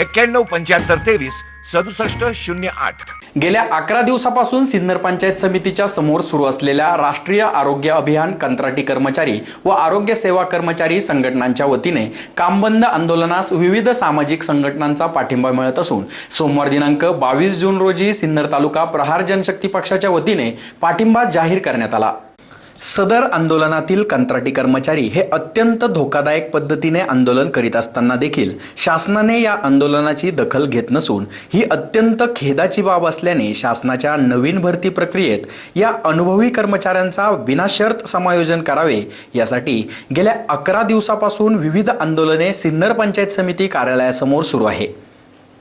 एक्क्याण्णव पंच्याहत्तर तेवीस सदुसष्ट शून्य आठ. गेल्या अकरा दिवसापासून सिन्नर पंचायत समितीच्या समोर सुरू असलेल्या राष्ट्रीय आरोग्य अभियान कंत्राटी कर्मचारी व आरोग्य सेवा कर्मचारी संघटनांच्या वतीने कामबंद आंदोलनास विविध सामाजिक संघटनांचा पाठिंबा मिळत असून सोमवार दिनांक बावीस जून रोजी सिन्नर तालुका प्रहार जनशक्ती पक्षाच्या वतीने पाठिंबा जाहीर करण्यात आला. सदर आंदोलनातील कंत्राटी कर्मचारी हे अत्यंत धोकादायक पद्धतीने आंदोलन करीत असताना देखील शासनाने या आंदोलनाची दखल घेत नसून ही अत्यंत खेदाची बाब असल्याने शासनाच्या नवीन भरती प्रक्रियेत या अनुभवी कर्मचाऱ्यांचा विनाशर्त समायोजन करावे यासाठी गेल्या अकरा दिवसापासून विविध आंदोलने सिन्नर पंचायत समिती कार्यालयासमोर सुरू आहे.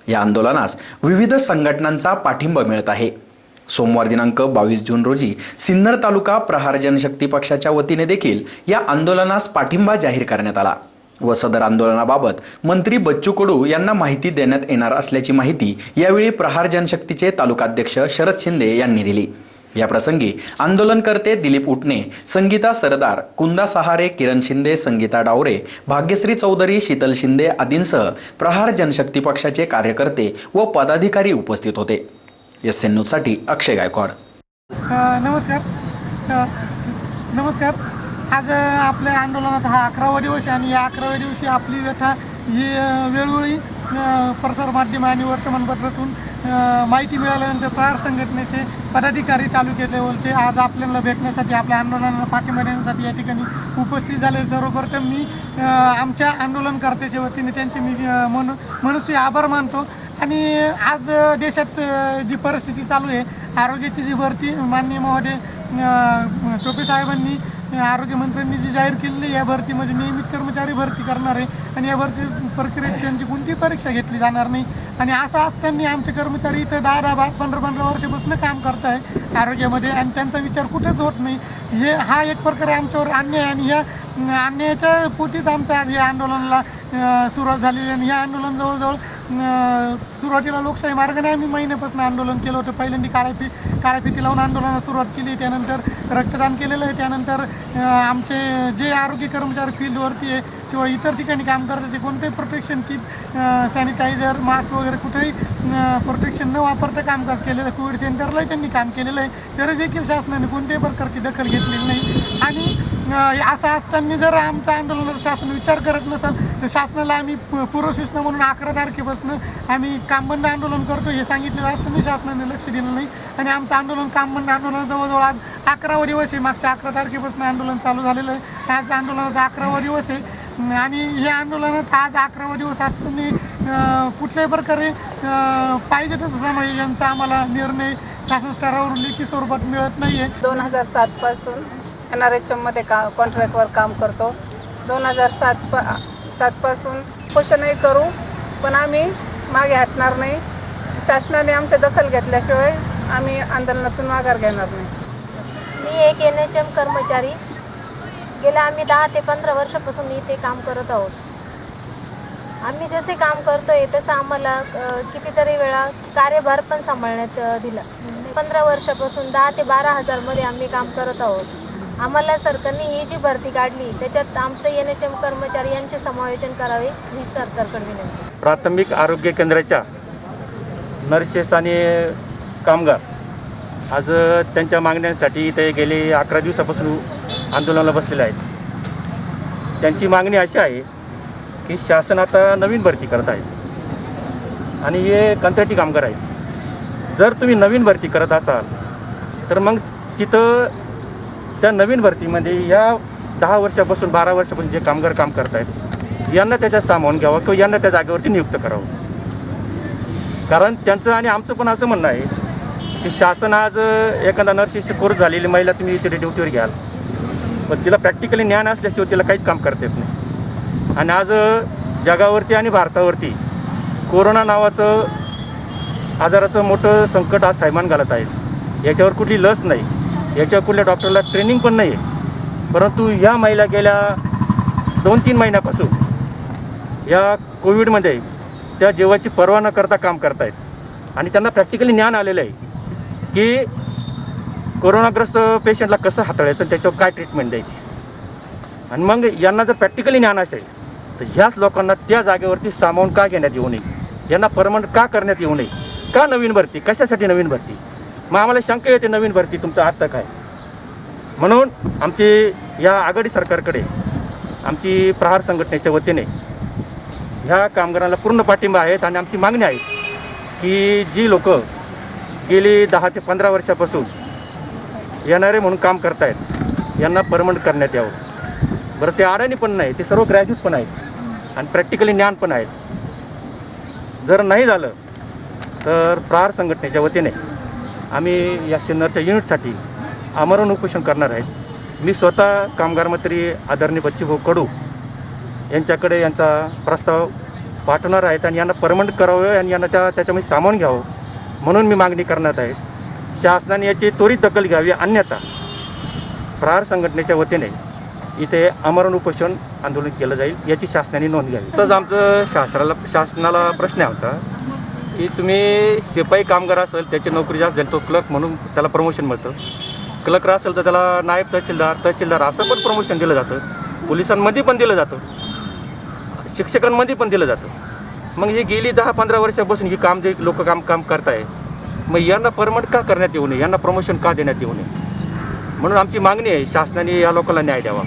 या आंदोलनास विविध संघटनांचा पाठिंबा मिळत आहे. सोमवार दिनांक बावीस जून रोजी सिन्नर तालुका प्रहार जनशक्ती पक्षाच्या वतीने देखील या आंदोलनास पाठिंबा जाहीर करण्यात आला व सदर आंदोलनाबाबत मंत्री बच्चू कडू यांना माहिती देण्यात येणार असल्याची माहिती यावेळी प्रहार जनशक्तीचे तालुकाध्यक्ष शरद शिंदे यांनी दिली. या प्रसंगी आंदोलनकर्ते दिलीप उटणे संगीता सरदार कुंदा सहारे किरण शिंदे संगीता डावरे भाग्यश्री चौधरी शीतल शिंदे आदींसह प्रहार जनशक्ती पक्षाचे कार्यकर्ते व पदाधिकारी उपस्थित होते. एस एन न्यूजसाठी अक्षय गायकवाड. नमस्कार. नमस्कार. आज आपल्या आंदोलनाचा हा अकरावा दिवस आहे आणि या अकराव्या दिवशी आपली व्यथा ही वेळोवेळी प्रसार प्रसारमाध्यम आणि वर्तमानपत्रातून माहिती मिळाल्यानंतर प्रहार संघटनेचे पदाधिकारी तालुक्या लेवलचे आज आपल्याला भेटण्यासाठी आपल्या आंदोलनाला पाठिंबा देण्यासाठी या ठिकाणी उपस्थित झाले सर्वप्रथम मी आमच्या आंदोलनकर्त्याच्या वतीने त्यांचे मी मन मनस्वी आभार मानतो. आणि आज देशात जी परिस्थिती चालू आहे आरोग्याची जी भरती माननीय महोदय टोपे साहेबांनी आरोग्यमंत्र्यांनी जी जाहीर केलेली या भरतीमध्ये नियमित कर्मचारी भरती करणार आहे आणि या भरती प्रक्रियेत त्यांची कोणतीही परीक्षा घेतली जाणार नाही. आणि असं असताना आमचे कर्मचारी इथं दहा दहा पंधरा पंधरा वर्षापासून काम करत आहे आरोग्यामध्ये आणि त्यांचा विचार कुठेच होत नाही. हे हा एक प्रकारे आमच्यावर अन्याय आणि या अन्यायाच्या पोटीच आमचं आज या आंदोलनाला सुरुवात झालेली आहे आणि या आंदोलन जवळजवळ सुरुवातीला लोकशाही मार्गाने आम्ही महिन्यापासून आंदोलन केलं होतं. पहिल्यांदा काळ्याफी फी लावून आंदोलनाला सुरुवात केली. त्यानंतर रक्तदान केलेलं आहे. त्यानंतर आमचे जे आरोग्य कर्मचारी फील्डवरती आहे किंवा इतर ठिकाणी काम करतात ते कोणतेही प्रोटेक्शन किट सॅनिटायझर मास्क वगैरे कुठेही प्रोटेक्शन न वापरता कामकाज केलेलं आहे. कोविड सेंटरलाही त्यांनी काम केलेलं आहे. तरी देखील शासनाने कोणत्याही प्रकारची दखल घेतलेली नाही. आणि असं असताना जर आमचं आंदोलनाचा शासन विचार करत नसेल तर शासनाला आम्ही पू- पूर्वसूचना म्हणून अकरा तारखेपासून आम्ही कामबंद आंदोलन करतो हे सांगितलेलं असताना शासनाने लक्ष दिलं नाही. आणि आमचं आंदोलन कामबंद आंदोलन जवळजवळ आज अकरावा दिवस आहे. मागच्या अकरा तारखेपासून आंदोलन चालू झालेलं आहे. आज आंदोलनाचा अकरावा दिवस आहे. आणि हे आंदोलनात आज अकरावा दिवस असताना कुठल्याही प्रकारे पाहिजे तसं समायोजनचा आम्हाला निर्णय शासन स्तरावरून लेखी स्वरूपात मिळत नाही आहे दोन हजार सातपासून एन आर एच एममध्ये का कॉन्ट्रॅक्टवर काम करतो. दोन हजार सात पा सातपासून पोषणही करू पण आम्ही मागे हटणार नाही. शासनाने आमच्या दखल घेतल्याशिवाय आम्ही आंदोलनातून माघार घेणार नाही. मी एक एन एच एम कर्मचारी. गेल्या आम्ही दहा ते पंधरा वर्षापासून इथे काम करत आहोत. आम्ही जसे काम करतोय तसं आम्हाला कितीतरी वेळा कार्यभार पण सांभाळण्यात दिला. पंधरा वर्षापासून दहा ते बारा हजारमध्ये आम्ही काम करत आहोत. आम्हाला सरकारने ही जी भरती काढली त्याच्यात आमचं एन एच एम कर्मचारी यांचे समायोजन करावे ही सरकारकडे विनंती प्राथमिक आरोग्य केंद्राच्या नर्सेस आणि कामगार आज त्यांच्या मागण्यांसाठी ते गेले अकरा दिवसापासून आंदोलनाला बसलेले आहेत. त्यांची मागणी अशी आहे की शासन आता नवीन भरती करत आहे. आणि हे कंत्राटी कामगार आहेत. जर तुम्ही नवीन भरती करत असाल तर मग तिथं त्या नवीन भरतीमध्ये या दहा वर्षापासून बारा वर्षापासून जे कामगार काम करत आहेत यांना त्याच्यात सामावून घ्यावं किंवा यांना त्या जागेवरती नियुक्त करावं. कारण त्यांचं आणि आमचं पण असं म्हणणं आहे की शासन आज एखादा नर्सिंगची कोर्स झालेली महिला तुम्ही तिथे ड्युटीवर घ्याल. पण तिला प्रॅक्टिकली ज्ञान असल्याशिवाय तिला काहीच काम करता येत नाही. आणि आज जगावरती आणि भारतावरती कोरोना नावाचं आजाराचं मोठं संकट आज थैमान घालत आहे. याच्यावर कुठली लस नाही. याच्या कुठल्या डॉक्टरला ट्रेनिंग पण नाही आहे परंतु ह्या महिला गेल्या दोन तीन महिन्यापासून या कोविडमध्ये त्या जीवाची पर्वा न करता काम करतायत. आणि त्यांना प्रॅक्टिकली ज्ञान आलेलं आहे की कोरोनाग्रस्त पेशंटला कसं हाताळायचं त्याच्यावर काय ट्रीटमेंट द्यायची. आणि मग यांना जर प्रॅक्टिकली ज्ञान असेल तर ह्याच लोकांना त्या जागेवरती सामावून का घेण्यात येऊ नये? यांना परमनंट का करण्यात येऊ नये? का नवीन भरती? कशासाठी नवीन भरती? मग आम्हाला शंका येते नवीन भरती तुमचा अर्थ काय? म्हणून आमची या आघाडी सरकारकडे आमची प्रहार संघटनेच्या वतीने ह्या कामगारांना पूर्ण पाठिंबा आहेत आणि आमची मागणी आहे की जी लोक गेली दहा ते पंधरा वर्षापासून येणारे म्हणून काम करतायत यांना परमनंट करण्यात यावं. बरं ते अडाणी पण नाही ते सर्व ग्रॅज्युएट पण आहेत आणि प्रॅक्टिकली ज्ञान पण आहेत. जर नाही झालं तर प्रहार संघटनेच्या वतीने आम्ही या सिन्नरच्या युनिटसाठी आमरण उपोषण करणार आहेत. मी स्वतः कामगार मंत्री आदरणीय बच्चूभाऊ कडू यांच्याकडे यांचा प्रस्ताव पाठवणार आहेत आणि यांना परमनंट करावं आणि यांना त्या त्याच्यामध्ये सामावून घ्यावं म्हणून मी मागणी करण्यात आहे. शासनाने याची त्वरित दखल घ्यावी अन्यथा प्रहार संघटनेच्या वतीने इथे आमरण उपोषण आंदोलन केलं जाईल याची शासनाने नोंद घ्यावी. तसंच आमचं शासनाला शासनाला प्रश्न आहे आमचा. की तुम्ही शिपाई कामगार असेल त्याची नोकरी जास्त झाली तो क्लर्क म्हणून त्याला प्रमोशन मिळतं. क्लर्क असेल तर त्याला नायब तहसीलदार तहसीलदार असं पण प्रमोशन दिलं जातं. पोलिसांमध्ये पण दिलं जातं. शिक्षकांमध्ये पण दिलं जातं. मग ही गेली दहा पंधरा वर्षापासून ही काम जे लोक काम काम करताय मग यांना परमनंट का करण्यात येऊ नये? यांना प्रमोशन का देण्यात येऊ नये? म्हणून आमची मागणी आहे शासनाने या लोकांना न्याय द्यावा.